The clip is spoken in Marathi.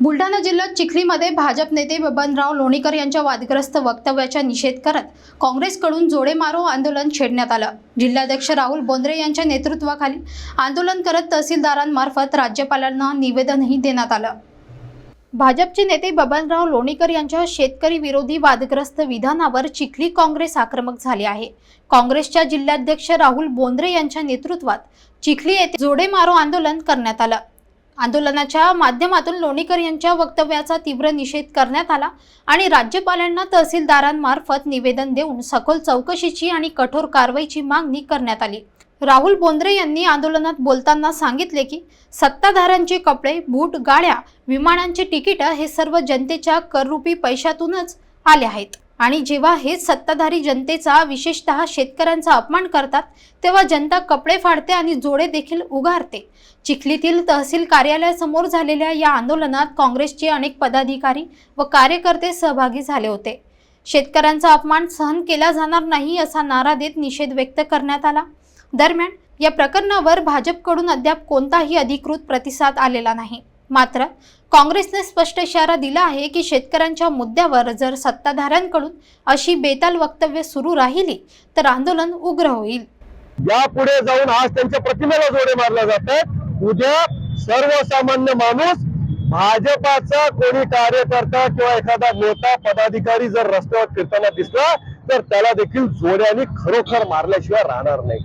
बुलढाणा जिल्ह्यात चिखलीमध्ये भाजप नेते बबनराव लोणीकर यांच्या वादग्रस्त वक्तव्याचा निषेध करत काँग्रेसकडून जोडे मारो आंदोलन छेडण्यात आलं. जिल्हाध्यक्ष राहुल बोंद्रे यांच्या नेतृत्वाखाली आंदोलन करत तहसीलदारांमार्फत राज्यपालांना निवेदनही देण्यात आलं. भाजपचे नेते बबनराव लोणीकर यांच्या शेतकरी विरोधी वादग्रस्त विधानावर चिखली काँग्रेस आक्रमक झाले आहे. काँग्रेसच्या जिल्हाध्यक्ष राहुल बोंद्रे यांच्या नेतृत्वात चिखली येथे जोडे मारो आंदोलन करण्यात आलं. आंदोलनाच्या माध्यमातून लोणीकर यांच्या वक्तव्याचा तीव्र निषेध करण्यात आला आणि राज्यपालांना तहसीलदारांमार्फत निवेदन देऊन सखोल चौकशीची आणि कठोर कारवाईची मागणी करण्यात आली. राहुल बोंद्रे यांनी आंदोलनात बोलताना सांगितले की सत्ताधाऱ्यांचे कपडे बूट गाड्या विमानांचे तिकीट हे सर्व जनतेच्या कररूपी पैशातूनच आले आहेत. आणि जेव्हा हेच सत्ताधारी जनतेचा विशेषतः शेतकऱ्यांचा अपमान करतात तेव्हा जनता कपडे फाडते आणि जोडे देखील उगारते चिखलीतील तहसील कार्यालयासमोर झालेल्या या आंदोलनात काँग्रेसचे अनेक पदाधिकारी व कार्यकर्ते सहभागी झाले होते. शेतकऱ्यांचा अपमान सहन केला जाणार नाही असा नारा देत निषेध व्यक्त करण्यात आला. दरम्यान या प्रकरणावर भाजपकडून अद्याप कोणताही अधिकृत प्रतिसाद आलेला नाही. मात्र काँग्रेसने स्पष्ट इशारा दिला आहे की शेतकऱ्यांच्या मुद्द्यावर जर सत्ताधाऱ्यांकडून अशी बेताल वक्तव्य सुरू राहिली तर आंदोलन उग्र होईल. यापुढे जाऊन आज त्यांच्या प्रतिमेला जोडे मारले जात उद्या सर्वसामान्य माणूस भाजपाचा कोणी कार्यकर्ता किंवा एखादा नेता पदाधिकारी जर रस्त्यावर फिरताना दिसला तर त्याला देखील जोड्याने खरोखर मारल्याशिवाय राहणार नाही.